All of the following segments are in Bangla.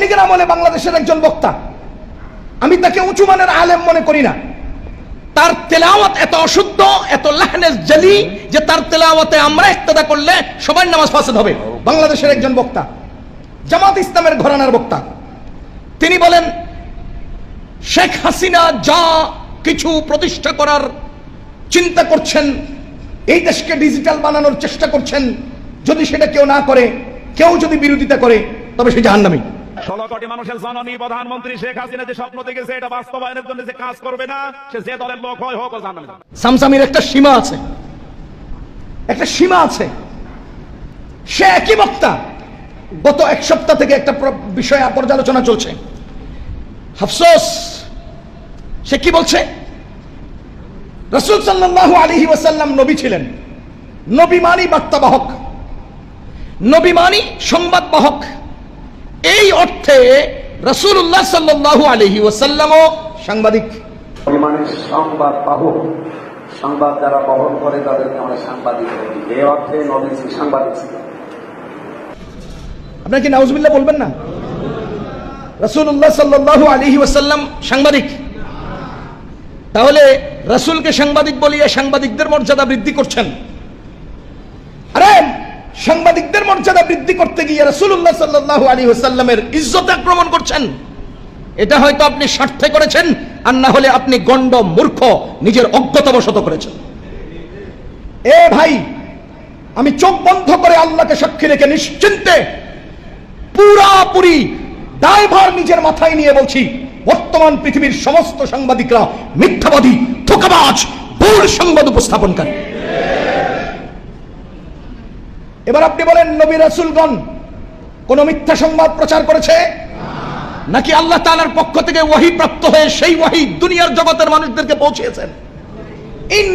লীগের আমলে বাংলাদেশের একজন বক্তা। আমি তাকে উঁচু মানের আলেম মনে করি না। তার তেলাওয়াত এত অশুদ্ধ, এত লাহনেস জালি, যে তার তেলাওয়াতে আমরা ইক্তদা করলে সবার নামাজ ফাসাদ হবে। বাংলাদেশের একজন বক্তা, জামাত ইসলামের ঘরানার বক্তা। তিনি বলেন, শেখ হাসিনা যা কিছু প্রতিষ্ঠা করার চিন্তা করছেন, এই দেশকে ডিজিটাল বানানোর চেষ্টা করছেন, যদি সেটা কেউ না করে, কেউ যদি বিরোধিতা করে, তবে সে জাহান্নামী। ষোলো কোটি মানুষের জননী প্রধানমন্ত্রী শেখ হাসিনা যে স্বপ্ন দেখেছে, এটা বাস্তবায়নের জন্য যে কাজ করবে না, সে যে দলের লোক হয় হোক ও জানে না। সামসামির একটা সীমা আছে। একটা সীমা আছে। সে একই বক্তা। গত এক সপ্তাহ থেকে একটা বিষয় পর্যালোচনা চলছে। আফসোস, সে কি বলছে? রসুল সাল্লাল্লাহু আলাইহি ওয়াসাল্লাম নবী ছিলেন। নবী মানি বার্তাবাহক। নবী মানি সংবাদ বাহক এই অর্থে রসুল্লাহ সাল্লাল্লাহু আলাইহি ওয়াসাল্লামও সাংবাদিক। সংবাদ বাহক সংবাদ যারা বহন করে তাদেরকে আমরা সাংবাদিক বলি। এই অর্থে নবীজি সাংবাদিক ছিলেন। আপনার কি নাউজবিল্লাহ বলবেন না? রসুল্লাহ সাল্লাহ আলহি ওয়াসাল্লাম সাংবাদিক। তাহলে রসুলকে সাংবাদিক বলিয়ে সাংবাদিকদের মর্যাদা বৃদ্ধি করছেন। আরে সাংবাদিকদের মর্যাদা বৃদ্ধি করতে গিয়ে রসুল্লাহ সাল্লাহ আলী ওসাল্লামের ইজ্জত আক্রমণ করছেন। এটা হয়তো আপনি স্বার্থে করেছেন, আর না হলে আপনি গণ্ড মূর্খ, নিজের অজ্ঞতাবশত করেছেন। এ ভাই, আমি চোখ বন্ধ করে আল্লাহকে সাক্ষী রেখে নিশ্চিন্তে পুরাপুরি দায়ভার নিজের মাথায় নিয়ে বলছি, বর্তমান পৃথিবীর সমস্ত সাংবাদিকরা মিথ্যাবাদী, ধোকাবাজ, ভুল সংবাদ উপস্থাপনকারী। এবার আপনি বলেন, নবী রাসূলগণ কোন মিথ্যা সংবাদ প্রচার করেছে? নাকি আল্লাহ তাআলার পক্ষ থেকে ওয়াহি প্রাপ্ত হয়ে সেই ওয়াহি দুনিয়ার জগতের মানুষদেরকে পৌঁছিয়েছেন? ইন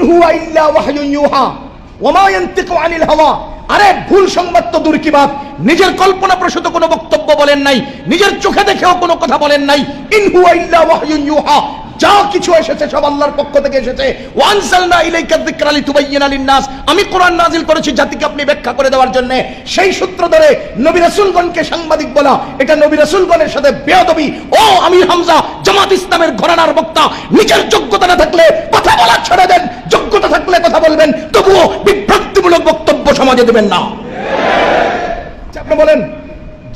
আরে, ভুল সংবাদ তো দূর কি বাত? নিজের কল্পনা প্রসূত কোনো বক্তব্য বলেন নাই, নিজের চোখে দেখেও কোনো কথা বলেন নাই। ইন হুয়া ইল্লা যা কিছু এসেছে সব আল্লাহর পক্ষ থেকে এসেছে। আমি কোরআন নাজিল করেছি জাতিকে আপনি ব্যাখ্যা করে দেওয়ার জন্য। সেই সূত্র ধরে নবী রাসূলগণকে সাংবাদিক বলা, এটা নবী রাসূলগণের সাথে বেয়াদবি। ও আমির হামজা, জামাত ইসলামের ঘরানার বক্তা, নিজের যোগ্যতা না থাকলে কথা বলা ছেড়ে দেন, যোগ্যতা থাকলে কথা বলবেন, তবুও বিভ্রান্তিমূলক বক্তব্য সমাজে দেবেন না। আপনি বলেন,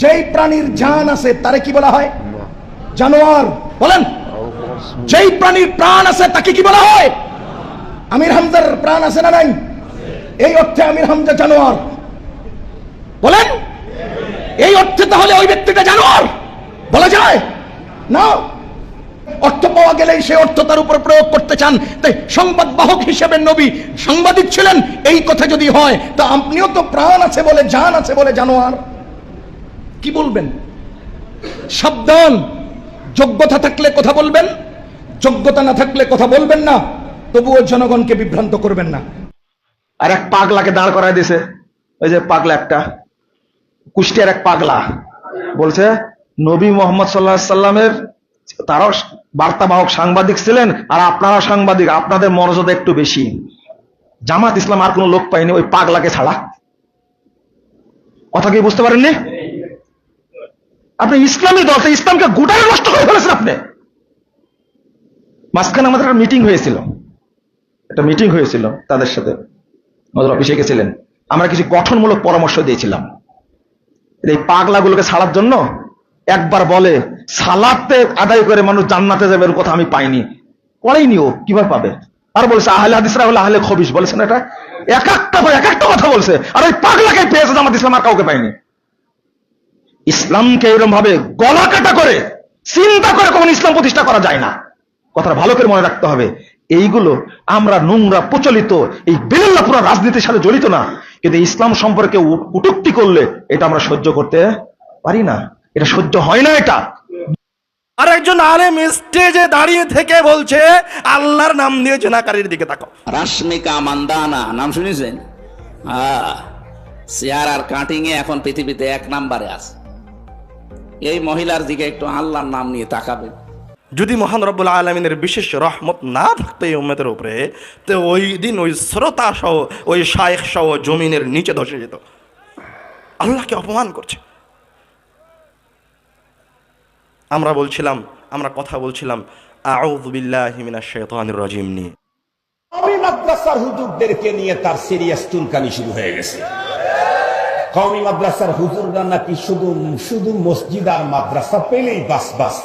যেই প্রাণীর জান আছে, তারে কি বলা হয়? জানোয়ার। বলেন যেই প্রাণীর প্রাণ আছে তাকে কি বলা হয়? আমির হামজার প্রাণ আছে না নাই? এই অর্থে আমির হামজা জানোয়ার। বলেন? এই অর্থে তাহলে ওই ব্যক্তিটা জানোয়ার? বলা যায়? না। অর্থ পাওয়া গেলেই সে অর্থ তার উপর প্রয়োগ করতে চান। তাই সংবাদ বাহক হিসেবে নবী সাংবাদিক ছিলেন। এই কথা যদি হয়, তা আপনিও তো প্রাণ আছে বলে, জান আছে বলে জানোয়ার। কি বলবেন? সাবধান। যোগ্যতা থাকলে কথা বলবেন। যোগ্যতা না থাকলে কথা বলবেন না, তবুও জনগণকে বিভ্রান্ত করবেন না। আর এক পাগলাকে দাঁড় করায় দিছে। ওই যে পাগলা একটা, কুষ্টিয়ার এক পাগলা। বলছে, নবী মোহাম্মদ সাল্লাহ সাল্লামের তারাও বার্তাবাহক সাংবাদিক ছিলেন, আর আপনারা সাংবাদিক, আপনাদের মর্যাদা একটু বেশি। জামাত ইসলাম আর কোনো লোক পাইনি ওই পাগলাকে ছাড়া। কথা কি বুঝতে পারেননি? আপনি ইসলামী দল ইসলামকে গোটাই নষ্ট করে ফেলেছেন আপনি। মাঝখানে আমাদের একটা মিটিং হয়েছিল। একটা মিটিং হয়েছিল তাদের সাথে। আমাদের অফিসে গেছিলেন। আমরা কিছু গঠনমূলক পরামর্শ দিয়েছিলাম। এই পাগলাগুলোকে ছাড়ার জন্য একবার বলে সালাতে আদায় করে মানুষ জান্নাতে যাবে এর কথা আমি পাইনি। পড়েইনি ও, কীভাবে পাবে? আর বলছে, আহলে হাদিসরা হলে আহলে খবিস বলেছেন এটা? এক একটা এক একটা কথা বলছে। আর ওই পাগলাকে পেয়েছে জামাত ইসলাম, আর কাউকে পাইনি ইসলামকে এরকম ভাবে গলা কাটা করে, চিন্তা করে কখন ইসলাম প্রতিষ্ঠা করা যায় না। কথাটা ভালো করে মনে রাখতে হবে। এইগুলো আমরা নোংরা প্রচলিত এই বেলেল্লা পুরো রাজনীতির সাথে জড়িত না। কিন্তু ইসলাম সম্পর্কে উ- কটূক্তি করলে এটা আমরা সহ্য করতে পারি না। এটা সহ্য হয় না এটা। আর একজন আলেম স্টেজে দাঁড়িয়ে থেকে বলছে আল্লাহর নাম দিয়ে জেনাকারীর দিকে তাকো রাশমিকা মান্দানা নাম শুনেছেন? চেয়ার আর কাটিং এ এখন পৃথিবীতে এক নাম্বারে আছে। এই মহিলার দিকে একটু আল্লাহর নাম নিয়ে তাকাবেন। যদি মহান রব্বুল আলমিনের বিশেষ রহমত না থাকতো এই উম্মতের উপরে, তো ওই দিন ওই শ্রোতা সহ, ওই শায়েখ সহ জমিনের নিচে ধসে যেত। আল্লাহকে অপমান করছে। আমরা বলছিলাম, আমরা কথা বলছিলাম নিয়ে। তার শুরু হয়ে গেছে। মসজিদ আর মাদ্রাসা পেলেই বাস বাস।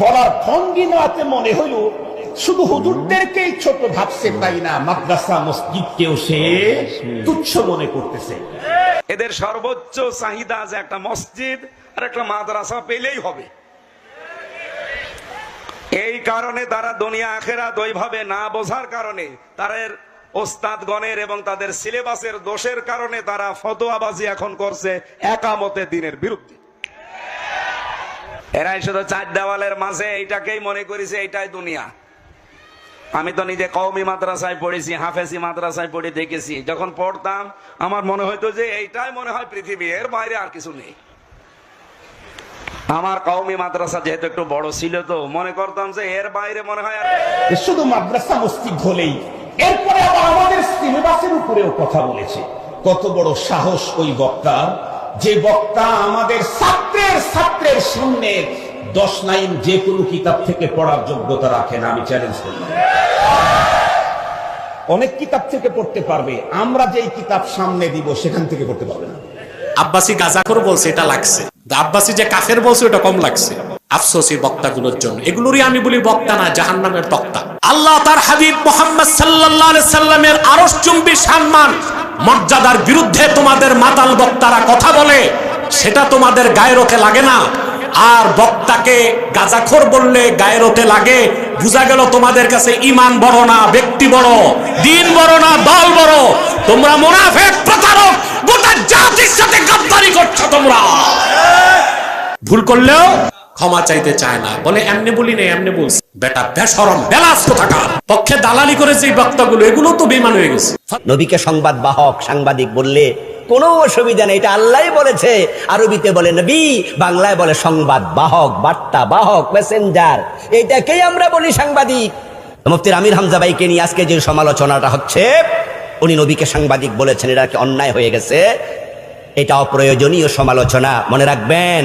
বলার ভঙ্গিমাতে মনে হইল শুধু হুজুরদেরকেই ছোট ভাবছে তাই না, মাদ্রাসা, মসজিদকেও সে তুচ্ছ মনে করতেছে। এদের সর্বোচ্চ চাহিদা যে একটা মসজিদ আর একটা মাদ্রাসা পেলেই হবে। এই কারণে তারা দুনিয়া আখেরাত ওইভাবে না বোঝার কারণে, তাদের ওস্তাদগণের এবং তাদের সিলেবাসের দোষের কারণে তারা ফতোয়াবাজি এখন করছে একামতে দিনের বিরুদ্ধে। এরাই শুধু চার দেওয়ালের মাঝে এইটাকেই মনে করেছে, এইটাই দুনিয়া। আমি তো নিজে কওমি মাদ্রাসায় পড়েছি, হাফেজি মাদ্রাসায় পড়ে দেখেছি। যখন পড়তাম, আমার মনে হতো যে এইটাই মনে হয় পৃথিবী, এর বাইরে আর কিছু নেই। আমার কওমি মাদ্রাসা যেহেতু একটু বড় ছিল তো, মনে করতাম যে এর বাইরে মনে হয় আর শুধু মাদ্রাসা মসজিদ হলেই। এরপরে আবার আমাদের সিলেবাসের উপরেও কথা বলেছে। কত বড় সাহস ওই বক্তার। যে বক্তা আমাদের ছাত্রের ছাত্রের সামনে দশ লাইন যে কোনো কিতাব থেকে পড়ার যোগ্যতা রাখেন আমি চ্যালেঞ্জ করলাম। অনেক কিতাব থেকে পড়তে পারবে, আমরা যেই কিতাব সামনে দিব সেখান থেকে পড়তে পারবে না। আব্বাসি গাজাখর বলছে, এটা লাগছে। আব্বাসি যে কাফের বলছে, ওটা কম লাগছে। আফসোস বক্তাগুলোর জন্য। এগুলোরই আমি বলি বক্তা না, জাহান্নামের বক্তা। আল্লাহ তার হাবিব মোহাম্মদ আলাইহি সাল্লামের আরশ চুম্বি সম্মান মর্যাদার বিরুদ্ধে তোমাদের মাতাল বক্তারা কথা বলে, সেটা তোমাদের গায়েরতে লাগে না। আর বক্তাকে গাজাখোর বললে গায়েরতে লাগে। বুঝা গেল তোমাদের কাছে ইমান বড় না, ব্যক্তি বড়, দিন বড় না, দল বড়। তোমরা মুনাফেক, প্রতারক, গোটা জাতির সাথে গাদ্দারি করছ তোমরা। ভুল করলেও ক্ষমা চাইতে চায় না। বলে, এমনি বলি না এমনি বলছি। বেটা বেসরম বেলাস থাকা পক্ষে দালালি করে যে বক্তাগুলো, এগুলো তো বেমান হয়ে গেছে। নবীকে সংবাদ বাহক, সাংবাদিক বললে কোনো অসুবিধা নেই, এটা আল্লাহ বলেছে। আরবিতে বলে নবী, বাংলায় বলে সংবাদ বাহক, বার্তা বাহক মেসেঞ্জার এটাকেই আমরা বলি সাংবাদিক। মুফতির আমির হামজা ভাইকে নিয়ে আজকে যে সমালোচনাটা হচ্ছে, উনি নবীকে সাংবাদিক বলেছেন এটা কি অন্যায় হয়ে গেছে? এটা অপ্রয়োজনীয় সমালোচনা, মনে রাখবেন।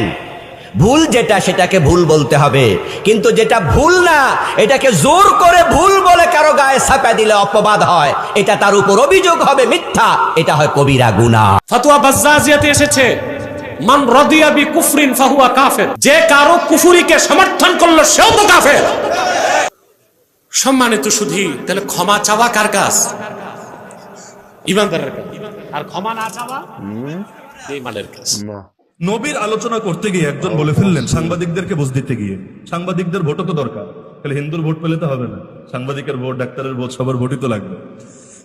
ভুল যেটা সেটাকে ভুল বলতে হবে। কিন্তু যেটা ভুল না এটাকে জোর করে ভুল বলে কারও গায়ে ছাপা দিলে অপবাদ হয়। এটা তার উপর অভিযোগ হবে মিথ্যা এটা হয় কবিরা গুণা ফতোয়া বাজ্জাজিয়াতে এসেছে মান রদিয়া বি কুফরিন ফাহুয়া কাফের। যে কারও কুফুরিকে সমর্থন করল সেও তো কাফের। সম্মানিত সুধী তাহলে ক্ষমা চাওয়া কার কাজ? ইমানদারের কাজ। আর ক্ষমা না চাওয়া? বেঈমানের কাজ। নবীর আলোচনা করতে গিয়ে একজন বলে ফেললেন, সাংবাদিকদেরকে বোঝ দিতে গিয়ে। সাংবাদিকদের ভোটও তো দরকার। তাহলে হিন্দুর ভোট পেলে তো হবে না। সাংবাদিকের ভোট, ডাক্তারের ভোট, সবার ভোটই তো লাগবে।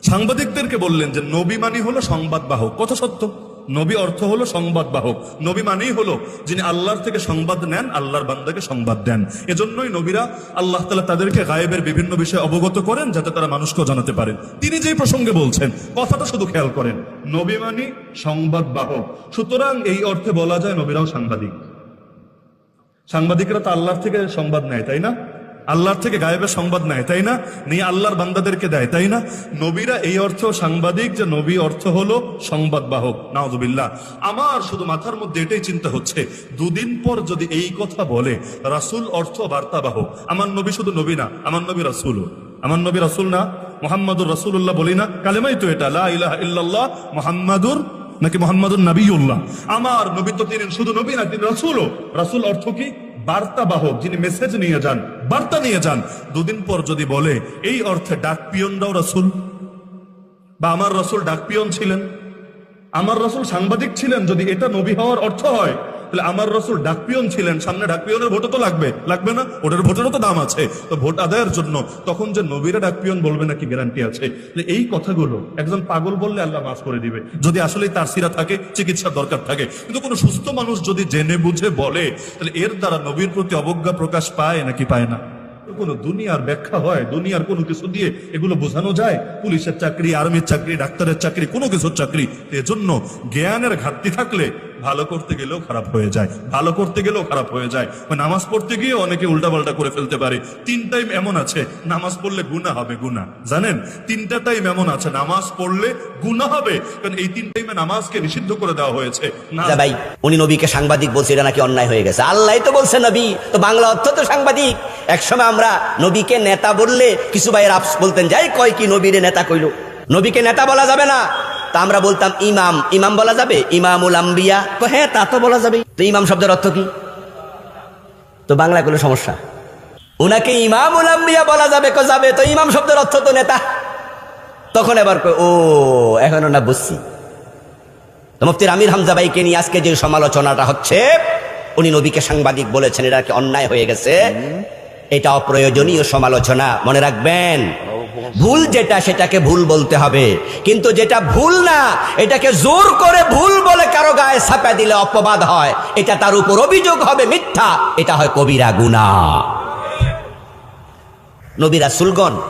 সাংবাদিকদেরকে বললেন যে, নবী মানি হলো সংবাদ বাহক। কত সত্য। নবী অর্থ হলো সংবাদ বাহক। নবী মানেই হলো যিনি আল্লাহর থেকে সংবাদ নেন, আল্লাহর বান্দাকে সংবাদ দেন। এজন্যই নবীরা আল্লাহ তালা তাদেরকে গায়েবের বিভিন্ন বিষয়ে অবগত করেন যাতে তারা মানুষকেও জানাতে পারেন। তিনি যেই প্রসঙ্গে বলছেন, কথাটা শুধু খেয়াল করেন। নবী মানি সংবাদ বাহক। সুতরাং এই অর্থে বলা যায় নবীরাও সাংবাদিক। সাংবাদিকরা তো আল্লাহর থেকে সংবাদ নেয়, তাই না? আল্লাহর থেকে গায়েবের সংবাদ নেয়, তাই না? নিয়ে আল্লাহর বান্দাদেরকে দেয়, তাই না? নবীরা এই অর্থ সাংবাদিক যে নবী অর্থ হলো সংবাদ বাহক নাউজুবিল্লাহ। আমার শুধু মাথার মধ্যে এটাই চিন্তা হচ্ছে, দুদিন পর যদি এই কথা বলে, রাসূল অর্থ বার্তা বাহক আমার নবী শুধু নবী না, আমার নবী রাসূল আমার নবী রাসূল না, মোহাম্মদুর রাসূলুল্লাহ বলি না, কালেমাই তো এটা, লা ইলাহা ইল্লাল্লাহ, মোহাম্মদুর নাকি মোহাম্মদুর নবীউল্লাহ আমার নবী তো তিনি শুধু নবী না, তিনি রাসূলও। রাসূল অর্থ কি? বার্তা বাহক যিনি মেসেজ নিয়ে যান, বার্তা নিয়ে যান, দুদিন পর যদি বলে, এই অর্থে ডাক পিয়নরাও রসুল। বা, আমার রসুল ডাক পিয়ন ছিলেন। আমার রসুল সাংবাদিক ছিলেন। যদি এটা নবী হওয়ার অর্থ হয় তাহলে আমার রসুল ডাকপিয়ন ছিলেন, সামনে ডাকপিয়নের ভোটও তো লাগবে। লাগবে না? ওটার ভোটেরও তো দাম আছে। তো ভোট আদায়ের জন্য তখন যে নবীরা ডাকপিয়ন বলবে নাকি গ্যারান্টি আছে? এই কথাগুলো একজন পাগল বললে আল্লাহ মাফ করে দিবে। যদি আসলেই তার সিরা থাকে, চিকিৎসার দরকার থাকে। কিন্তু কোনো সুস্থ মানুষ যদি জেনে বুঝে বলে, তাহলে এর দ্বারা নবীর প্রতি অবজ্ঞা প্রকাশ পায় নাকি পায় না? কোনো দুনিয়ার ব্যাখ্যা হয়, দুনিয়ার কোনো কিছু দিয়ে এগুলো বোঝানো যায়? পুলিশের চাকরি, আর্মির চাকরি, ডাক্তারের চাকরি, কোনো কিছুর চাকরি। এজন্য জ্ঞানের ঘাটতি থাকলে ভালো করতে গেলেও খারাপ হয়ে যায়, ভালো করতে গেলেও খারাপ হয়ে যায়। নামাজ পড়তে গিয়ে অনেকে উল্টাপাল্টা করে ফেলতে পারে। তিন টাইম এমন আছে, নামাজ পড়লে গুণা হবে গুণা জানেন? তিনটা টাইম এমন আছে, নামাজ পড়লে গুণা হবে। কারণ এই তিন টাইমে নামাজকে নিষিদ্ধ করে দেওয়া হয়েছে। না। ভাই, উনি নবীকে সাংবাদিক বলছে এটা নাকি অন্যায় হয়ে গেছে। আল্লাহ তো বলছে নবী। তো বাংলা অর্থ তো সাংবাদিক। একসময় আমরা নবীকে নেতা বললে কিছু ভাইয়ের আপস বলতেন, যাই কয় কি নবীরে নেতা কইল? নবীকে নেতা বলা যাবে না। তা আমরা বলতাম ইমাম। ইমাম বলা যাবে? ইমামুল আম্বিয়া। তো হ্যাঁ তা তো বলা যাবে তো ইমাম শব্দের অর্থ কি? তো বাংলায় কোনো সমস্যা? ওনাকে ইমামুল আম্বিয়া বলা যাবে কো যাবে? তো ইমাম শব্দের অর্থ তো নেতা। তখন এবার ও এখন না বুঝছি। মুফতির আমির হামজা ভাইকে নিয়ে আজকে যে সমালোচনাটা হচ্ছে উনি নবীকে সাংবাদিক বলেছেন এটা কি অন্যায় হয়ে গেছে? এটা অপ্রয়োজনীয় সমালোচনা। মনে রাখবেন ভুল যেটা সেটাকে ভুল বলতে হবে। কিন্তু যেটা ভুল না, এটাকে জোর করে ভুল বলে কারও গায়ে ছাপা দিলে অপবাদ হয়। এটা তার উপর অভিযোগ হবে মিথ্যা। এটা হয় কবিরা গুনা নবীরা সুলগন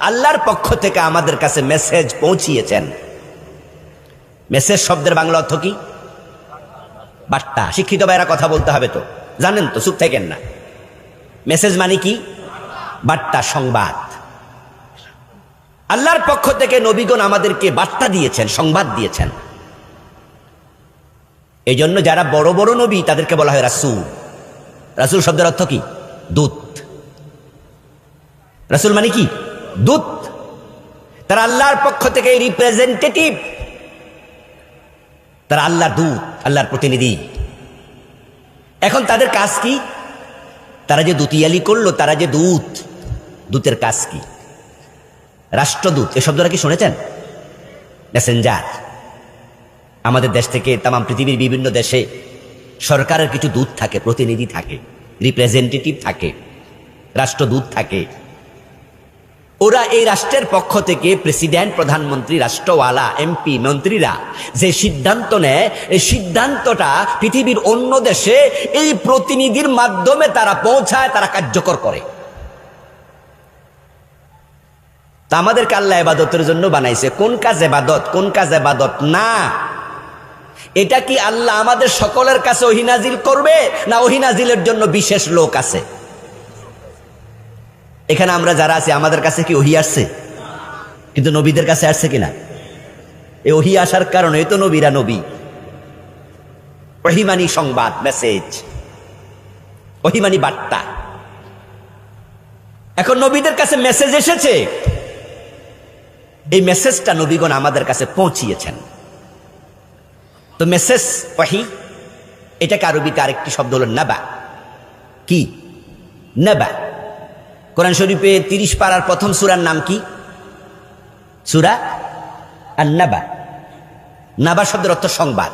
আল্লাহর পক্ষ থেকে আমাদের কাছে মেসেজ পৌঁছিয়েছেন। মেসেজ শব্দের বাংলা অর্থ কি? বার্তা। শিক্ষিত ভাইরা কথা বলতে হবে তো। জানেন তো, চুপ থাকেন না। মেসেজ মানে কি? বার্তা, সংবাদ। আল্লাহর পক্ষ থেকে নবীগণ আমাদেরকে বার্তা দিয়েছেন, সংবাদ দিয়েছেন। এই জন্য যারা বড় বড় নবী, তাদেরকে বলা হয় রাসুল। রাসুল শব্দের অর্থ কি? দূত। রাসুল মানে কি? দূত। তারা আল্লাহর পক্ষ থেকে রিপ্রেজেন্টেটিভ তারা আল্লাহর দূত, আল্লাহর প্রতিনিধি। এখন তাদের কাজ কি? তারা যে দুতিয়ালি করল, তারা যে দূত। দূতের কাজ কি? রাষ্ট্রদূত, এ শব্দটা কি শুনেছেন? মেসেঞ্জার আমাদের দেশ থেকে তাম পৃথিবীর বিভিন্ন দেশে সরকারের কিছু দূত থাকে, প্রতিনিধি থাকে রিপ্রেজেন্টেটিভ থাকে, রাষ্ট্রদূত থাকে। ওরা এই রাষ্ট্রের পক্ষ থেকে প্রেসিডেন্ট প্রধানমন্ত্রী, রাষ্ট্রওয়ালা এমপি মন্ত্রীরা যে সিদ্ধান্ত নেয়, এই সিদ্ধান্তটা পৃথিবীর অন্য দেশে এই প্রতিনিধির মাধ্যমে তারা পৌঁছায়, তারা কার্যকর করে। তা আমাদেরকে আল্লাহ এবাদতের জন্য বানাইছে। কোন কাজ এবাদত কোন কাজ এবাদত না। এটা কি আল্লাহ আমাদের সকলের কাছে ওহিনাজিল করবে, না ওহিনাজিলের জন্য বিশেষ লোক আছে? এখানে আমরা যারা আছি, আমাদের কাছে কি ওহি আসছে? কিন্তু নবীদের কাছে আসছে কিনা? এই ওহি আসার কারণে তো নবীরা নবী। ওহিমানি সংবাদ, মেসেজ। ওহিমানি বার্তা। এখন নবীদের কাছে মেসেজ এসেছে। এই মেসেজটা নবীগণ আমাদের কাছে পৌঁছিয়েছেন। তো মেসেজ ওহি, এটাকে আরবিতে আরেকটি শব্দ হলো নাবা। কি? নাবা। কোরআন শরীফে তিরিশ পাড়ার প্রথম সুরার নাম কি? সুরা আর নাবা নাবা শব্দের অর্থ সংবাদ।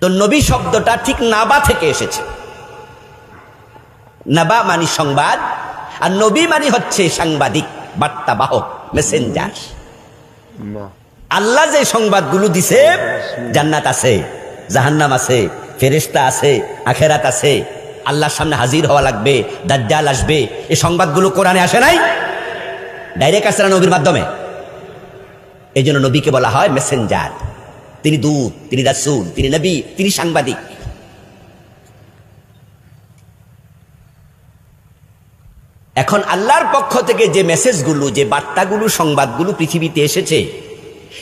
তো নবী শব্দটা ঠিক নাবা থেকে এসেছে। নাবা মানি সংবাদ, আর নবী মানি হচ্ছে সাংবাদিক। বার্তা বাহক মেসেঞ্জার আল্লাহ যে সংবাদগুলো দিছে জান্নাত আছে জাহান্নাম আছে ফেরেস্তা আছে আখেরাত আছে আল্লাহর সামনে হাজির হওয়া লাগবে দাজ্জাল আসবে। এই সংবাদগুলো কোরআনে আসে নাই? ডাইরেক্ট আসে না নবীর মাধ্যমে? এই জন্য নবীকে বলা হয় মেসেঞ্জার তিনি দূত তিনি রাসুল তিনি নবী তিনি সাংবাদিক। এখন আল্লাহর পক্ষ থেকে যে মেসেজগুলো, যে বার্তাগুলো, সংবাদগুলো পৃথিবীতে এসেছে,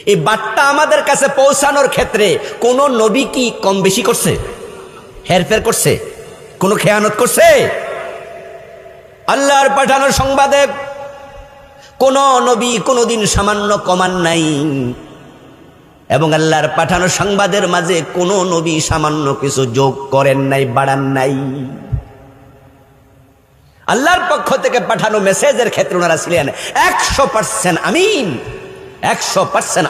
এই বার্তা আমাদের কাছে পৌঁছানোর ক্ষেত্রে কোন নবী কি কম বেশি করছে? হেরফের করছে? কোনো খেয়ানত করছে? আল্লাহর পাঠানো সংবাদে কোন নবী কোনোদিন সামান্য কমান নাই। এবং আল্লাহর পাঠানো সংবাদের মাঝে কোন নবী সামান্য কিছু যোগ করেন নাই, বাড়ান নাই। আল্লাহর পক্ষ থেকে পাঠানো মেসেজের ক্ষেত্রে ওনারা ছিলেন একশো পার্সেন্ট আমিন। একশো পার্সেন্ট